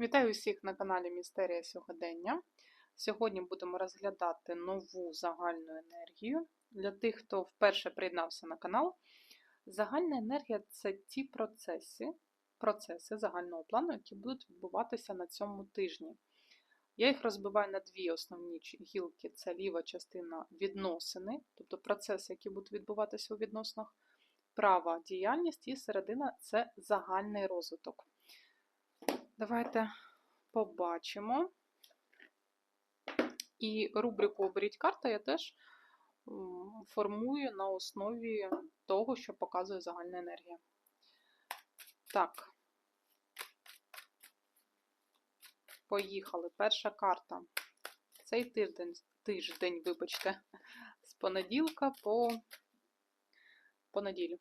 Вітаю усіх на каналі Містерія Сьогодення. Сьогодні будемо розглядати нову загальну енергію. Для тих, хто вперше приєднався на канал, загальна енергія це ті процеси, процеси загального плану, які будуть відбуватися на цьому тижні. Я їх розбиваю на дві основні гілки: це ліва частина відносини, тобто процеси, які будуть відбуватися у відносинах, права діяльність, і середина це загальний розвиток. Давайте побачимо. І рубрику Оберіть карта я теж формую на основі того, що показує загальна енергія. Так, поїхали. Перша карта. Цей тиждень, тиждень, вибачте, з понеділка по понеділю.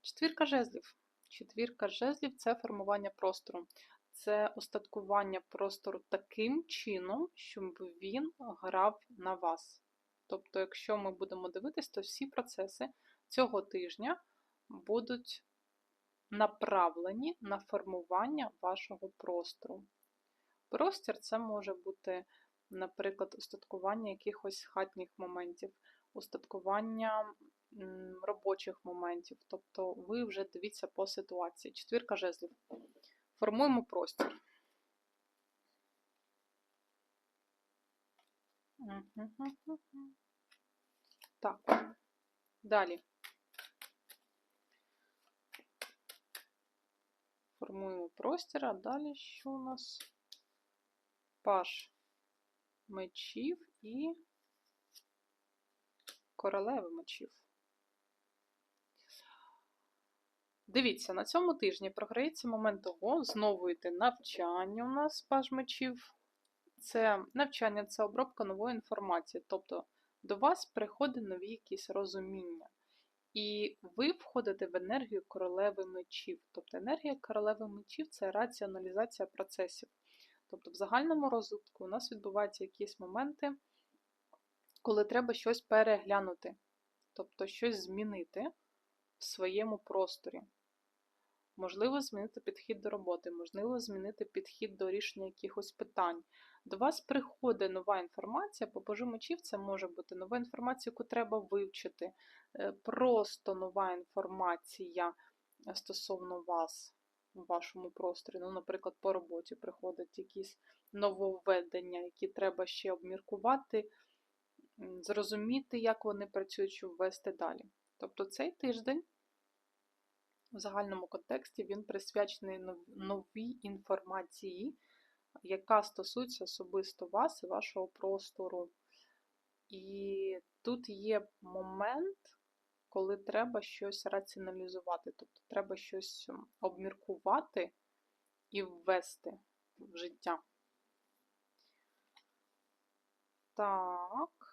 Четвірка жезлів. Четвірка жезлів це формування простору. Це остаткування простору таким чином, щоб він грав на вас. Тобто, якщо ми будемо дивитись, то всі процеси цього тижня будуть направлені на формування вашого простору. Простір це може бути, наприклад, устаткування якихось хатніх моментів, устаткування робочих моментів. Тобто ви вже дивіться по ситуації. Четвірка жезлів. Формуємо простір. Так, далі. Формуємо простір, а далі що у нас? Паш мечів і королеви мечів. Дивіться, на цьому тижні програється момент того, знову йде навчання у нас паж мечів. Це навчання, це обробка нової інформації. Тобто до вас приходить нові якісь розуміння. І ви входите в енергію королеви мечів. Тобто енергія королеви мечів це раціоналізація процесів. Тобто, в загальному розвитку у нас відбуваються якісь моменти, коли треба щось переглянути, тобто щось змінити в своєму просторі. Можливо, змінити підхід до роботи, можливо, змінити підхід до рішення якихось питань. До вас приходить нова інформація, по пожу мечів це може бути нова інформація, яку треба вивчити, е, просто нова інформація стосовно вас в вашому просторі. Ну, Наприклад, по роботі приходять якісь нововведення, які треба ще обміркувати, зрозуміти, як вони працюють, щоб ввести далі. Тобто цей тиждень в загальному контексті він присвячений новій інформації, яка стосується особисто вас і вашого простору. І тут є момент, коли треба щось раціоналізувати, тобто треба щось обміркувати і ввести в життя. Так.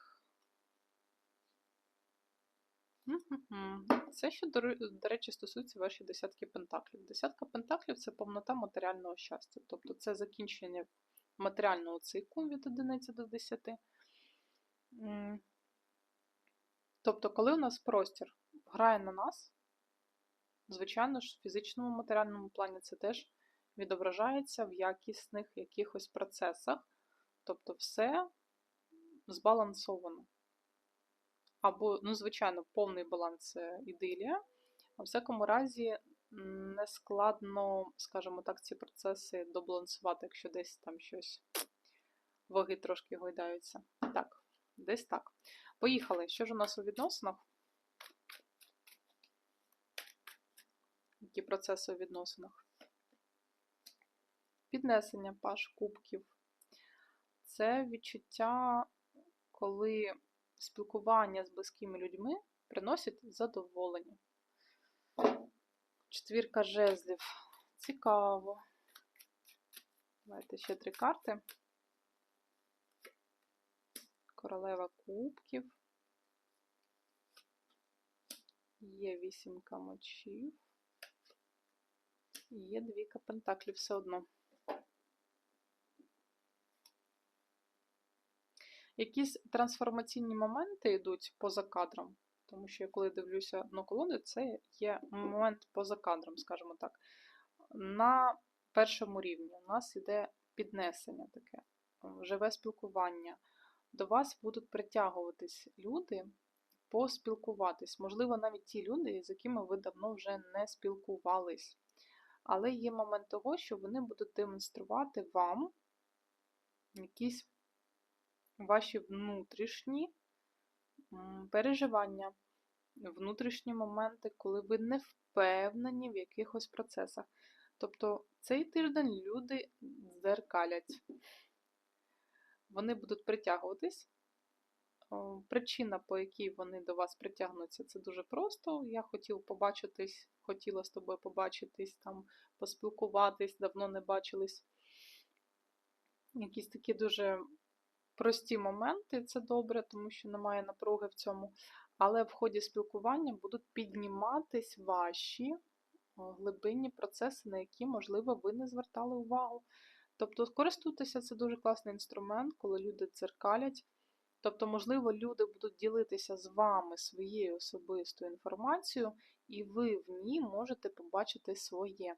Це що, до речі, стосується вашої десятки пентаклів. Десятка пентаклів це повнота матеріального щастя. Тобто це закінчення матеріального циклу від 1 до 10. Тобто, коли у нас простір грає на нас, звичайно ж, в фізичному матеріальному плані це теж відображається в якісних якихось процесах. Тобто, все збалансовано або, ну, звичайно, повний баланс це ідилія. А всякому разі, не складно, скажімо так, ці процеси добалансувати, якщо десь там щось ваги трошки гойдаються. Так, десь так. Поїхали. Що ж у нас у відносинах? Які процеси у відносинах? Піднесення паш кубків. Це відчуття, коли спілкування з близькими людьми приносить задоволення. Четвірка жезлів. Цікаво. Давайте ще три карти. Королева кубків. Є вісімка мочів. Є двійка пентаклів все одно. Якісь трансформаційні моменти йдуть поза кадром, тому що я коли дивлюся на колони, це є момент поза кадром, скажімо так. На першому рівні. У нас йде піднесення таке, живе спілкування. До вас будуть притягуватись люди поспілкуватись. Можливо, навіть ті люди, з якими ви давно вже не спілкувались. Але є момент того, що вони будуть демонструвати вам якісь ваші внутрішні переживання, внутрішні моменти, коли ви не впевнені в якихось процесах. Тобто цей тиждень люди дзеркалять. Вони будуть притягуватись. Причина, по якій вони до вас притягнуться, це дуже просто. Я хотів побачитись, хотіла з тобою побачитись, там, поспілкуватись, давно не бачились. Якісь такі дуже прості моменти, це добре, тому що немає напруги в цьому. Але в ході спілкування будуть підніматись ваші глибинні процеси, на які, можливо, ви не звертали увагу. Тобто, користуйтеся, це дуже класний інструмент, коли люди дзеркалять. Тобто, можливо, люди будуть ділитися з вами своєю особистою інформацією, і ви в ній можете побачити своє.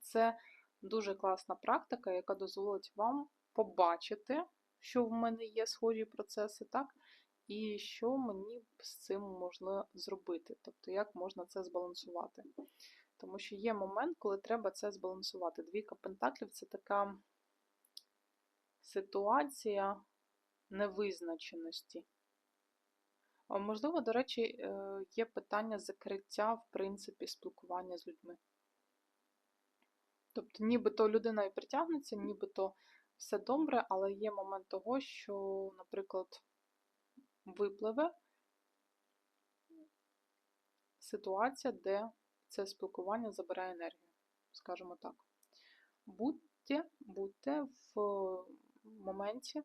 Це дуже класна практика, яка дозволить вам побачити, що в мене є схожі процеси, так? І що мені з цим можна зробити, тобто як можна це збалансувати. Тому що є момент, коли треба це збалансувати. Двійка пентаклів це така ситуація невизначеності. Можливо, до речі, е, є питання закриття, в принципі, спілкування з людьми. Тобто, нібито людина і притягнеться, нібито все добре, але є момент того, що, наприклад, випливе ситуація, де це спілкування забирає енергію, скажімо так. Будьте, будьте в моменті,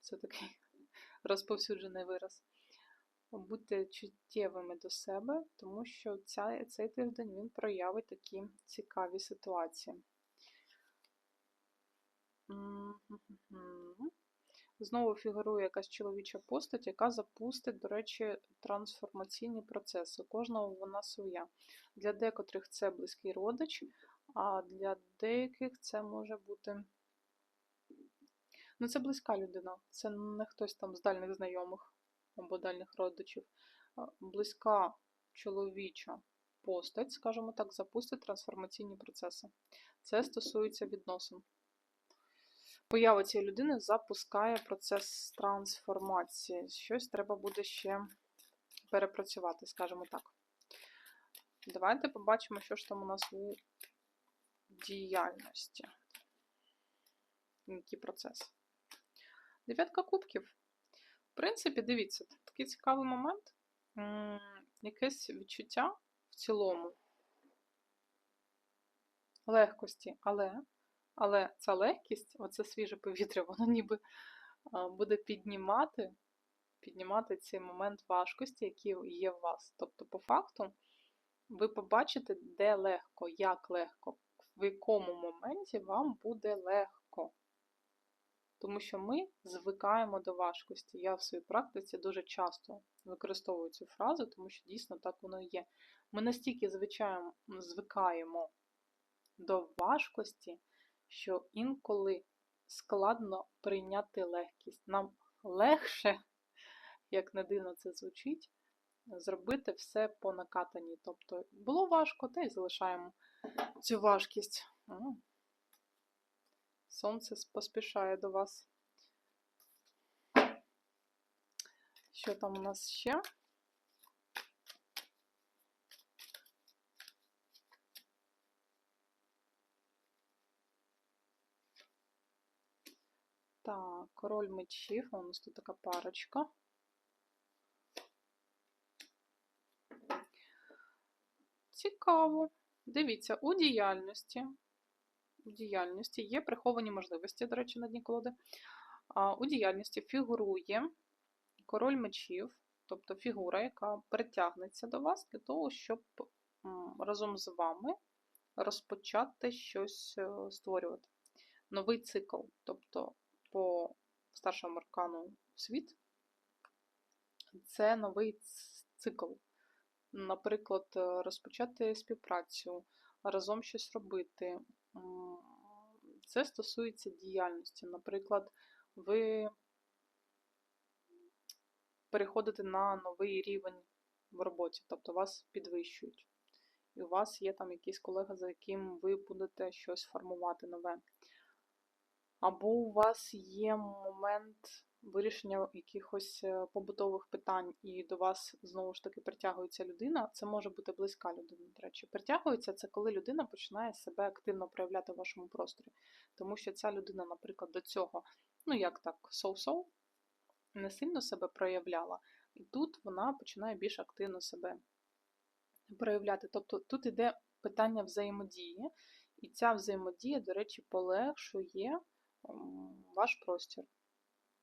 це такий розповсюджений вираз. Будьте чуттєвими до себе, тому що ця, цей тиждень він проявить такі цікаві ситуації. Знову фігурує якась чоловіча постать, яка запустить, до речі, трансформаційні процеси. Кожного вона своя. Для декотрих це близький родич, а для деяких це може бути. Ну, це близька людина, це не хтось там з дальних знайомих або дальних родичів. Близька чоловіча постать, скажімо так, запустить трансформаційні процеси. Це стосується відносин. Поява цієї людини запускає процес трансформації. Щось треба буде ще перепрацювати, скажімо так. Давайте побачимо, що ж там у нас у діяльності. Які процеси. Дев'ятка кубків. В принципі, дивіться, такий цікавий момент. Якесь відчуття в цілому легкості, але, але ця легкість, оце свіже повітря, воно ніби буде піднімати, піднімати цей момент важкості, який є в вас. Тобто, по факту, ви побачите, де легко, як легко, в якому моменті вам буде легко. Тому що ми звикаємо до важкості. Я в своїй практиці дуже часто використовую цю фразу, тому що дійсно так воно і є. Ми настільки звичаємо, звикаємо до важкості, що інколи складно прийняти легкість. Нам легше, як не дивно це звучить, зробити все по накатанні. Тобто було важко, та й залишаємо цю важкість. Сонце поспішає до вас. Що там у нас ще? Так, король мечів, у нас тут така парочка. Цікаво. Дивіться, у діяльності у діяльності є приховані можливості, до речі, на дні колоди. У діяльності фігурує король мечів, тобто фігура, яка притягнеться до вас для того, щоб разом з вами розпочати щось е, створювати. Новий цикл, тобто по старшому аркану світ, це новий цикл. Наприклад, е, розпочати співпрацю, разом щось робити. Це стосується діяльності. Наприклад, ви переходите на новий рівень в роботі, тобто вас підвищують. І у вас є там якийсь колега, за яким ви будете щось формувати нове. Або у вас є момент вирішення якихось е, побутових питань, і до вас знову ж таки притягується людина. Це може бути близька людина, до речі. Притягується це коли людина починає себе активно проявляти в вашому просторі. Тому що ця людина, наприклад, до цього, ну як так, соу-соу, не сильно себе проявляла, і тут вона починає більш активно себе проявляти. Тобто тут іде питання взаємодії, і ця взаємодія, до речі, полегшує ваш простір.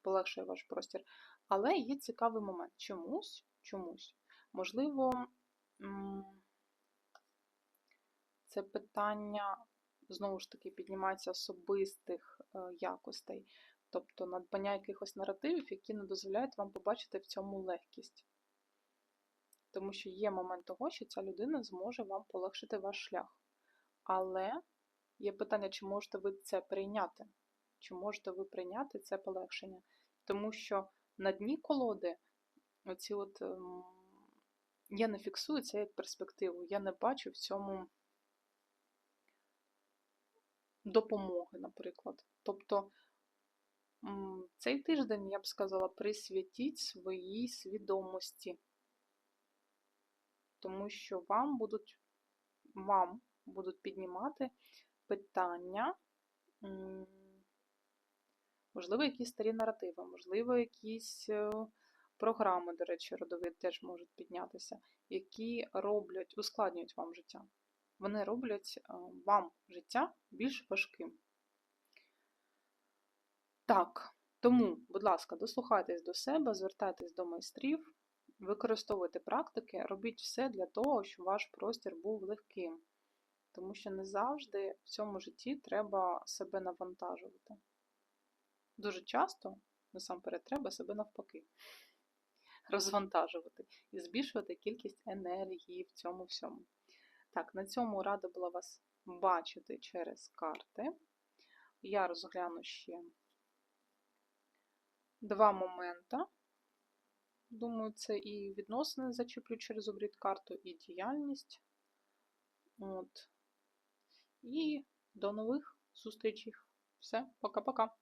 Полегшує ваш простір. Але є цікавий момент. Чомусь, чомусь, можливо, це питання знову ж таки піднімається особистих е, якостей, тобто надбання якихось наративів, які не дозволяють вам побачити в цьому легкість. Тому що є момент того, що ця людина зможе вам полегшити ваш шлях. Але є питання, чи можете ви це прийняти? Чи можете ви прийняти це полегшення? Тому що на дні колоди оці от, ем, я не фіксую це як перспективу, я не бачу в цьому допомоги, наприклад. Тобто цей тиждень, я б сказала, присвятіть своїй свідомості тому що вам будуть, вам будуть піднімати питання, можливо, якісь старі наративи, можливо, якісь е, програми, до речі, родові теж можуть піднятися, які роблять, ускладнюють вам життя. Вони роблять е, вам життя більш важким. Так, тому, будь ласка, дослухайтесь до себе, звертайтесь до майстрів. Використовуйте практики, робіть все для того, щоб ваш простір був легким. Тому що не завжди в цьому житті треба себе навантажувати. Дуже часто, насамперед, треба себе навпаки розвантажувати і збільшувати кількість енергії в цьому всьому. Так, на цьому рада була вас бачити через карти. Я розгляну ще два моменти. Думаю, це і відносини зачеплю через обрід карту, і діяльність. От. І до нових зустрічей. Все, пока-пока.